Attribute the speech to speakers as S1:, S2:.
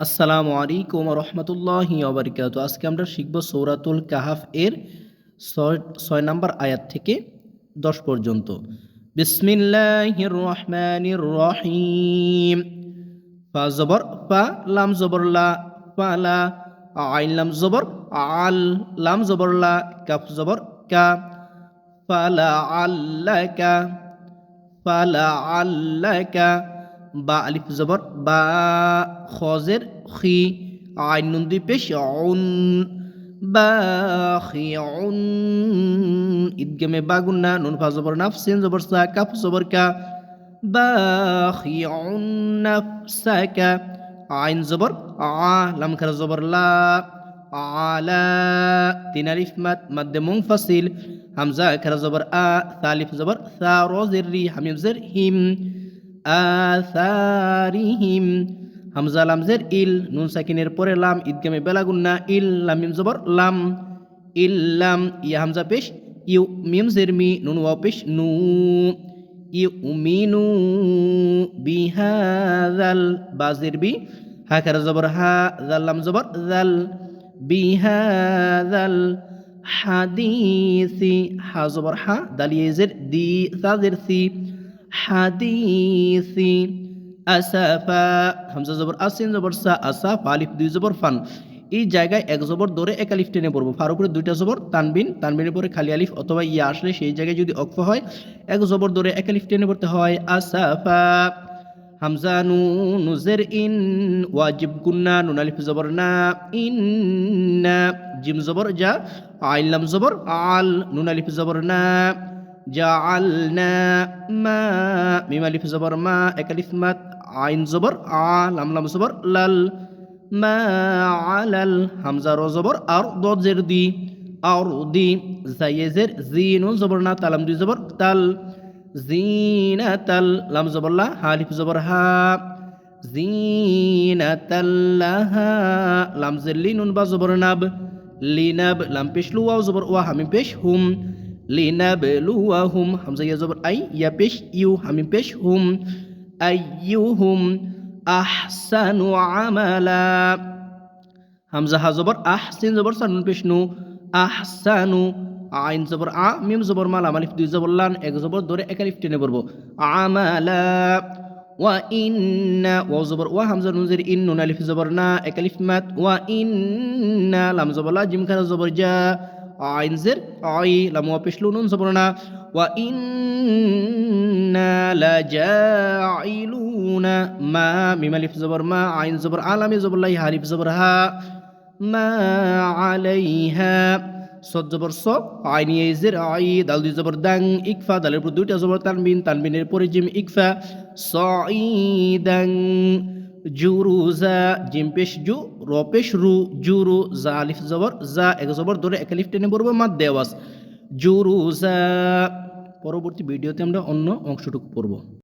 S1: আসসালামু আলাইকুম রহমতুল্লাহি অবরিকাত আজকে আমরা শিখব সৌরাতুল কাহাফ এর ছয় নম্বর আয়াত থেকে দশ পর্যন্ত। বিসমিল্লাহির রহমানির রহিম। ফা জবর, ফা, লাম জবর, লা ফালা আইন, লাম জবর, আল, লাম জবর, লা, কাফ জবর, কা ফালা আল্লাকা ফালা আল্লাকা বা আলিফ জবর বা খজের খি, আইন নুন দুই পেশ উন বা খি উন ঈদগামে বাগুন্না নুন ফা জবর নাফ, সিন জবর সা, কাফ জবর কা, বা খি উন নাফসাকা আইন জবর আ, লাম খারা জবর লা, আলা, তিন আলিফ মাদ মাদ্দে মুনফাসিল, হামজা খারা জবর আ সালিফ জবর সা রোজের রি হামিম জের হিম। আসারিহিম হামজা লামজের ইল নুন সাকিনের পরে লাম ঈদগামে বেলাগুন্না ইল লামিম জবর লাম ইল্লাম ইয়া হামজা পেশ ইউ মিম জের মি নুন ওয়াও পেশ নু ইউ মিনু বিহাদাল বাজের বি হা খারা জবর হা জাল্লাম জবর জাল বিহাদাল হাদিসি হা জবর হা দালিয়েজের দি সাজের সি হাদিসি, আসাফা, হামজা জবর আসিন জবর সা, আসাফ, আলিফ দুই জবর ফান। এই জায়গায় এক জবর ধরে এক আলিফ টেনে পড়ব। ফার উপরে দুইটা জবর, তানবিন, তানবিনের পরে খালি আলিফ অথবা ইয়া আসলে সেই জায়গায় যদি অক্ফ হয়, এক জবর ধরে এক আলিফ টেনে পড়তে হয়। আসাফা, হামজা নু, নুজের ইন, ওয়াজিব গুন্না, নুন আলিফ জবর না, ইন্না, জিম জবর যা আইলাম জবর, আল, নুন আলিফ জবর না। জাআলনা মা, মিম আলিফ জবর, মা, এক আলিফ মাত, আইন জবর, আ, লাম লাম জবর, লাল, মা, আলাল, হামজা, র জবর, আর দজের দি আর দি জাইয়েজের জিনুন জবর, না, তালাম, দুই জবর, তাল, জিনাতাল, লাম জবর, লা হালিফ জবর, হা জিনাতাল্লাহা লাম নাব লাম, পেশ লুয়াও জবর ওয়া হামিম পেশ, হুম লিনাবলুয়াহুম হামজা ইয়া জবর আই ইয়া পেশ ইউ হামিম পেশ হুম আইয়ুহুম আহসানু আমালা হামজা হা জবর আহ সিন জবর সানুন পেশ নু আহসানু আইন জবর আ মিম জবর মালা মালিফ দুই জবর লান এক জবর ধরে এক আলিফ টেনে পড়ব আমালা ওয়া ইন্না ওয়া জবর ওয়া হামজা নুন জের ইন নুন আলিফ জবর না এক আলিফ মাত ওয়া ইন্না লাম জবর লা জিম খারা জবর আইন জের আই লাম ওয়া পেশলু নুন জবর না ওয়া ইন্না লাজাইলুনা মা মিম আলিফ জবর মা আইন জবর আলামি জবর লাই হারিফ জবর হা মা আলাইহা সদ জবর স আইনি এজের আই দাল দুই জবর দাং ইকফা দালের উপর দুইটা জবর তানবিন তানবিনের পরে জিম ইকফা সাইদাং জুরুজা জিম পেশ জু, রপেশ পেশ রু, জুরু জা, আলিফ জবর, জা, এক জবর ধরে এক আলিফ টেনে পড়ব মাদ দেওয়াস জুরুজা পরবর্তী ভিডিওতে আমরা অন্য অংশটুকু পড়ব।